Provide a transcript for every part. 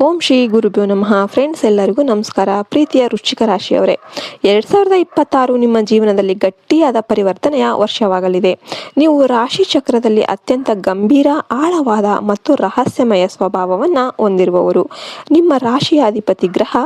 ಓಂ ಶ್ರೀ ಗುರುಭ್ಯೋ ನಮಃ. ಫ್ರೆಂಡ್ಸ್ ಎಲ್ಲರಿಗೂ ನಮಸ್ಕಾರ. ಪ್ರೀತಿಯ ರುಚಿಕ ರಾಶಿಯವರೇ, ಎರಡ್ ಸಾವಿರದ ಇಪ್ಪತ್ತಾರು ನಿಮ್ಮ ಜೀವನದಲ್ಲಿ ಗಟ್ಟಿಯಾದ ಪರಿವರ್ತನೆಯ ವರ್ಷವಾಗಲಿದೆ. ನೀವು ರಾಶಿ ಚಕ್ರದಲ್ಲಿ ಅತ್ಯಂತ ಗಂಭೀರ, ಆಳವಾದ ಮತ್ತು ರಹಸ್ಯಮಯ ಸ್ವಭಾವವನ್ನು ಹೊಂದಿರುವವರು. ನಿಮ್ಮ ರಾಶಿಯ ಅಧಿಪತಿ ಗ್ರಹ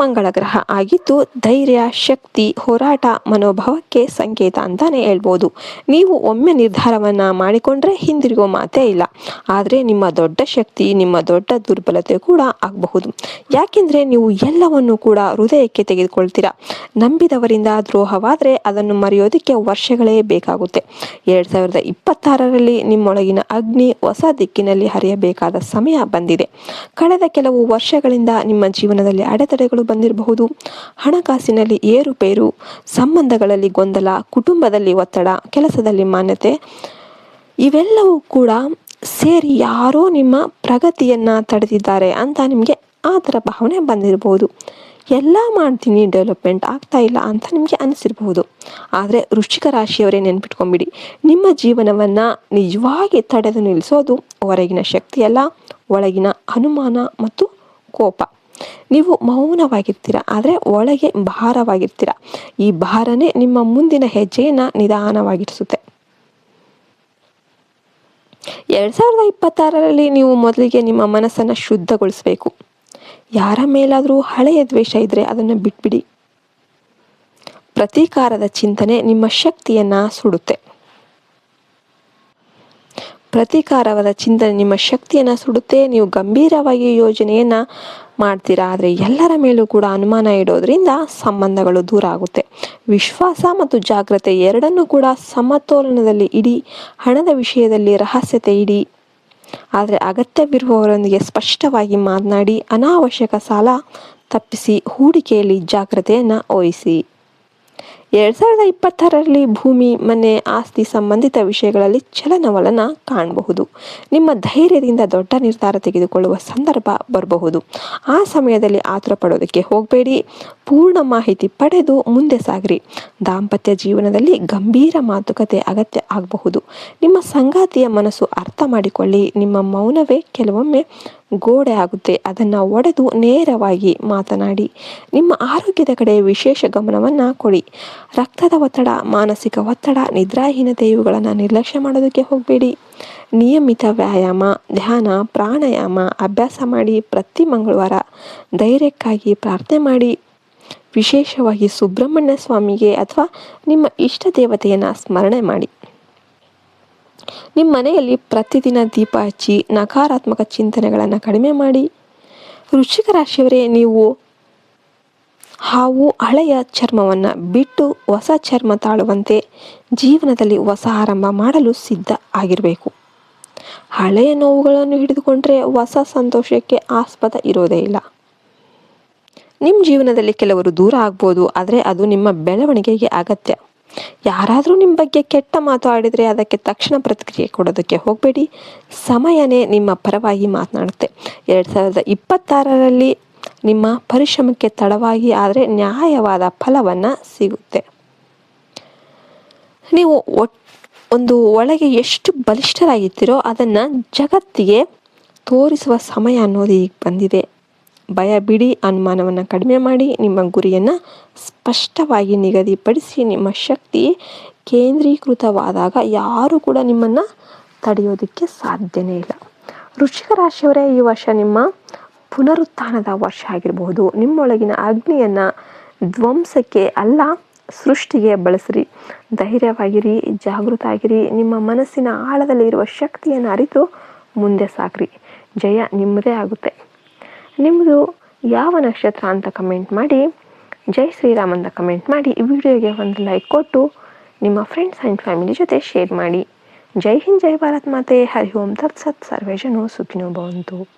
ಮಂಗಳ ಗ್ರಹ ಆಗಿದ್ದು ಧೈರ್ಯ, ಶಕ್ತಿ, ಹೋರಾಟ, ಮನೋಭಾವಕ್ಕೆ ಸಂಕೇತ ಅಂತಾನೆ ಹೇಳ್ಬೋದು. ನೀವು ಒಮ್ಮೆ ನಿರ್ಧಾರವನ್ನ ಮಾಡಿಕೊಂಡ್ರೆ ಹಿಂದಿರುಗೋ ಮಾತೇ ಇಲ್ಲ. ಆದರೆ ನಿಮ್ಮ ದೊಡ್ಡ ಶಕ್ತಿ, ನಿಮ್ಮ ದೊಡ್ಡ ದುರ್ಬಲತೆ ಕೂಡ ಆಗಬಹುದು. ಯಾಕೆಂದ್ರೆ ನೀವು ಎಲ್ಲವನ್ನು ಕೂಡ ಹೃದಯಕ್ಕೆ ತೆಗೆದುಕೊಳ್ತೀರಾ. ನಂಬಿದವರಿಂದ ದ್ರೋಹವಾದರೆ ಅದನ್ನು ಮರೆಯೋದಕ್ಕೆ ವರ್ಷಗಳೇ ಬೇಕಾಗುತ್ತೆ. ಎರಡ್ ಸಾವಿರದ ಇಪ್ಪತ್ತಾರರಲ್ಲಿ ನಿಮ್ಮೊಳಗಿನ ಅಗ್ನಿ ಹೊಸ ದಿಕ್ಕಿನಲ್ಲಿ ಹರಿಯಬೇಕಾದ ಸಮಯ ಬಂದಿದೆ. ಕಳೆದ ಕೆಲವು ವರ್ಷಗಳಿಂದ ನಿಮ್ಮ ಜೀವನದಲ್ಲಿ ಅಡೆತಡೆಗಳು ಬಂದಿರಬಹುದು. ಹಣಕಾಸಿನಲ್ಲಿ ಏರುಪೇರು ಸಂಬಂಧಗಳಲ್ಲಿ ಗೊಂದಲ, ಕುಟುಂಬದಲ್ಲಿ ಒತ್ತಡ, ಕೆಲಸದಲ್ಲಿ ಮಾನ್ಯತೆ, ಇವೆಲ್ಲವೂ ಕೂಡ ಸೇರಿ ಯಾರೋ ನಿಮ್ಮ ಪ್ರಗತಿಯನ್ನು ತಡೆದಿದ್ದಾರೆ ಅಂತ ನಿಮಗೆ ಆ ಥರ ಭಾವನೆ ಬಂದಿರಬಹುದು. ಎಲ್ಲ ಮಾಡ್ತೀನಿ, ಡೆವಲಪ್ಮೆಂಟ್ ಆಗ್ತಾ ಇಲ್ಲ ಅಂತ ನಿಮಗೆ ಅನಿಸಿರಬಹುದು. ಆದರೆ ವೃಶ್ಚಿಕ ರಾಶಿಯವರೇ ನೆನ್ಪಿಟ್ಕೊಂಬಿಡಿ. ನಿಮ್ಮ ಜೀವನವನ್ನು ನಿಜವಾಗಿ ತಡೆದು ನಿಲ್ಲಿಸೋದು ಹೊರಗಿನ ಶಕ್ತಿಯಲ್ಲ, ಒಳಗಿನ ಅನುಮಾನ ಮತ್ತು ಕೋಪ. ನೀವು ಮೌನವಾಗಿರ್ತೀರ, ಆದರೆ ಒಳಗೆ ಭಾರವಾಗಿರ್ತೀರ. ಈ ಭಾರನೇ ನಿಮ್ಮ ಮುಂದಿನ ಹೆಜ್ಜೆಯನ್ನು ನಿಧಾನವಾಗಿರಿಸುತ್ತೆ. ಎರಡ್ ಸಾವಿರದ ಇಪ್ಪತ್ತಾರರಲ್ಲಿ ನೀವು ಮೊದಲಿಗೆ ನಿಮ್ಮ ಮನಸ್ಸನ್ನು ಶುದ್ಧಗೊಳಿಸಬೇಕು. ಯಾರ ಮೇಲಾದರೂ ಹಳೆಯ ದ್ವೇಷ ಇದ್ರೆ ಅದನ್ನು ಬಿಟ್ಬಿಡಿ. ಪ್ರತೀಕಾರದ ಚಿಂತನೆ ನಿಮ್ಮ ಶಕ್ತಿಯನ್ನ ಸುಡುತ್ತೆ. ಪ್ರತೀಕಾರವಾದ ಚಿಂತನೆ ನಿಮ್ಮ ಶಕ್ತಿಯನ್ನು ಸುಡುತ್ತೆ. ನೀವು ಗಂಭೀರವಾಗಿ ಯೋಜನೆಯನ್ನು ಮಾಡ್ತೀರಾ? ಆದರೆ ಎಲ್ಲರ ಮೇಲೂ ಕೂಡ ಅನುಮಾನ ಇಡೋದ್ರಿಂದ ಸಂಬಂಧಗಳು ದೂರ ಆಗುತ್ತೆ. ವಿಶ್ವಾಸ ಮತ್ತು ಜಾಗ್ರತೆ ಎರಡನ್ನೂ ಕೂಡ ಸಮತೋಲನದಲ್ಲಿ ಇಡಿ ಹಣದ ವಿಷಯದಲ್ಲಿ ರಹಸ್ಯತೆ ಇಡಿ ಆದರೆ ಅಗತ್ಯವಿರುವವರೊಂದಿಗೆ ಸ್ಪಷ್ಟವಾಗಿ ಮಾತನಾಡಿ ಅನಾವಶ್ಯಕ ಸಾಲ ತಪ್ಪಿಸಿ, ಹೂಡಿಕೆಯಲ್ಲಿ ಜಾಗ್ರತೆಯನ್ನು ವಹಿಸಿ. ಎರಡ್ ಸಾವಿರದ ಇಪ್ಪತ್ತರಲ್ಲಿ ಭೂಮಿ, ಮನೆ, ಆಸ್ತಿ ಸಂಬಂಧಿತ ವಿಷಯಗಳಲ್ಲಿ ಚಲನವಲನ ಕಾಣಬಹುದು. ನಿಮ್ಮ ಧೈರ್ಯದಿಂದ ದೊಡ್ಡ ನಿರ್ಧಾರ ತೆಗೆದುಕೊಳ್ಳುವ ಸಂದರ್ಭ ಬರಬಹುದು. ಆ ಸಮಯದಲ್ಲಿ ಆತುರ ಪಡೋದಕ್ಕೆ ಹೋಗಬೇಡಿ. ಪೂರ್ಣ ಮಾಹಿತಿ ಪಡೆದು ಮುಂದೆ ಸಾಗ್ರಿ. ದಾಂಪತ್ಯ ಜೀವನದಲ್ಲಿ ಗಂಭೀರ ಮಾತುಕತೆ ಅಗತ್ಯ ಆಗಬಹುದು. ನಿಮ್ಮ ಸಂಗಾತಿಯ ಮನಸ್ಸು ಅರ್ಥ ಮಾಡಿಕೊಳ್ಳಿ. ನಿಮ್ಮ ಮೌನವೇ ಕೆಲವೊಮ್ಮೆ ಗೋಡೆ ಆಗುತ್ತೆ. ಅದನ್ನು ಒಡೆದು ನೇರವಾಗಿ ಮಾತನಾಡಿ. ನಿಮ್ಮ ಆರೋಗ್ಯದ ಕಡೆ ವಿಶೇಷ ಗಮನವನ್ನು ಕೊಡಿ. ರಕ್ತದ ಒತ್ತಡ, ಮಾನಸಿಕ ಒತ್ತಡ ನಿದ್ರಾಹೀನತೆ ಇವುಗಳನ್ನು ನಿರ್ಲಕ್ಷ್ಯ ಮಾಡೋದಕ್ಕೆ ಹೋಗಬೇಡಿ. ನಿಯಮಿತ ವ್ಯಾಯಾಮ, ಧ್ಯಾನ, ಪ್ರಾಣಾಯಾಮ, ಅಭ್ಯಾಸ ಮಾಡಿ ಪ್ರತಿ ಮಂಗಳವಾರ ಧೈರ್ಯಕ್ಕಾಗಿ ಪ್ರಾರ್ಥನೆ ಮಾಡಿ. ವಿಶೇಷವಾಗಿ ಸುಬ್ರಹ್ಮಣ್ಯ ಸ್ವಾಮಿಗೆ ಅಥವಾ ನಿಮ್ಮ ಇಷ್ಟ ದೇವತೆಯನ್ನು ಸ್ಮರಣೆ ಮಾಡಿ. ನಿಮ್ಮ ಮನೆಯಲ್ಲಿ ಪ್ರತಿದಿನ ದೀಪ ಹಚ್ಚಿ ನಕಾರಾತ್ಮಕ ಚಿಂತನೆಗಳನ್ನು ಕಡಿಮೆ ಮಾಡಿ. ವೃಶ್ಚಿಕ ರಾಶಿಯವರೇ, ನೀವು ಹಾವು ಹಳೆಯ ಚರ್ಮವನ್ನು ಬಿಟ್ಟು ಹೊಸ ಚರ್ಮ ತಾಳುವಂತೆ ಜೀವನದಲ್ಲಿ ಹೊಸ ಆರಂಭ ಮಾಡಲು ಸಿದ್ಧ ಆಗಿರಬೇಕು. ಹಳೆಯ ನೋವುಗಳನ್ನು ಹಿಡಿದುಕೊಂಡ್ರೆ ಹೊಸ ಸಂತೋಷಕ್ಕೆ ಆಸ್ಪದ ಇರೋದೇ ಇಲ್ಲ. ನಿಮ್ಮ ಜೀವನದಲ್ಲಿ ಕೆಲವರು ದೂರ ಆಗ್ಬೋದು, ಆದರೆ ಅದು ನಿಮ್ಮ ಬೆಳವಣಿಗೆಗೆ ಅಗತ್ಯ. ಯಾರಾದರೂ ನಿಮ್ಮ ಬಗ್ಗೆ ಕೆಟ್ಟ ಮಾತು ಆಡಿದರೆ ಅದಕ್ಕೆ ತಕ್ಷಣ ಪ್ರತಿಕ್ರಿಯೆ ಕೊಡೋದಕ್ಕೆ ಹೋಗಬೇಡಿ. ಸಮಯನೇ ನಿಮ್ಮ ಪರವಾಗಿ ಮಾತನಾಡುತ್ತೆ. ಎರಡು ಸಾವಿರದ ಇಪ್ಪತ್ತಾರರಲ್ಲಿ ನಿಮ್ಮ ಪರಿಶ್ರಮಕ್ಕೆ ತಡವಾಗಿ ಆದರೆ ನ್ಯಾಯವಾದ ಫಲವನ್ನು ಸಿಗುತ್ತೆ. ನೀವು ಒಂದು ಒಳಗೆ ಎಷ್ಟು ಬಲಿಷ್ಠರಾಗಿರ್ತೀರೋ ಅದನ್ನು ಜಗತ್ತಿಗೆ ತೋರಿಸುವ ಸಮಯ ಅನ್ನೋದು ಈಗ ಬಂದಿದೆ. ಭಯ ಬಿಡಿ, ಅನುಮಾನವನ್ನು ಕಡಿಮೆ ಮಾಡಿ, ನಿಮ್ಮ ಗುರಿಯನ್ನು ಸ್ಪಷ್ಟವಾಗಿ ನಿಗದಿಪಡಿಸಿ, ನಿಮ್ಮ ಶಕ್ತಿ ಕೇಂದ್ರೀಕೃತವಾದಾಗ ಯಾರೂ ಕೂಡ ನಿಮ್ಮನ್ನು ತಡೆಯೋದಕ್ಕೆ ಸಾಧ್ಯನೇ ಇಲ್ಲ. ವೃಶ್ಚಿಕ ರಾಶಿಯವರೇ, ಈ ವರ್ಷ ನಿಮ್ಮ ಪುನರುತ್ಥಾನದ ವರ್ಷ ಆಗಿರಬಹುದು. ನಿಮ್ಮೊಳಗಿನ ಅಗ್ನಿಯನ್ನು ಧ್ವಂಸಕ್ಕೆ ಅಲ್ಲ, ಸೃಷ್ಟಿಗೆ ಬಳಸಿರಿ. ಧೈರ್ಯವಾಗಿರಿ, ಜಾಗೃತ ಆಗಿರಿ. ನಿಮ್ಮ ಮನಸ್ಸಿನ ಆಳದಲ್ಲಿ ಇರುವ ಶಕ್ತಿಯನ್ನು ಅರಿತು ಮುಂದೆ ಸಾಕ್ರಿ. ಜಯ ನಿಮ್ಮದೇ ಆಗುತ್ತೆ. ನಿಮ್ಮದು ಯಾವ ನಕ್ಷತ್ರ ಅಂತ ಕಮೆಂಟ್ ಮಾಡಿ, ಜೈ ಶ್ರೀರಾಮ್ ಅಂತ ಕಮೆಂಟ್ ಮಾಡಿ, ಈ ವಿಡಿಯೋಗೆ ಒಂದು ಲೈಕ್ ಕೊಟ್ಟು ನಿಮ್ಮ ಫ್ರೆಂಡ್ಸ್ ಆ್ಯಂಡ್ ಫ್ಯಾಮಿಲಿ ಜೊತೆ ಶೇರ್ ಮಾಡಿ. ಜೈ ಹಿಂದ್, ಜೈ ಭಾರತ್ ಮಾತೆ. ಹರಿ ಓಂ. ತತ್ಸತ್ ಸರ್ವೇಶನು ಸುಖಿನೋ ಭವಂತು.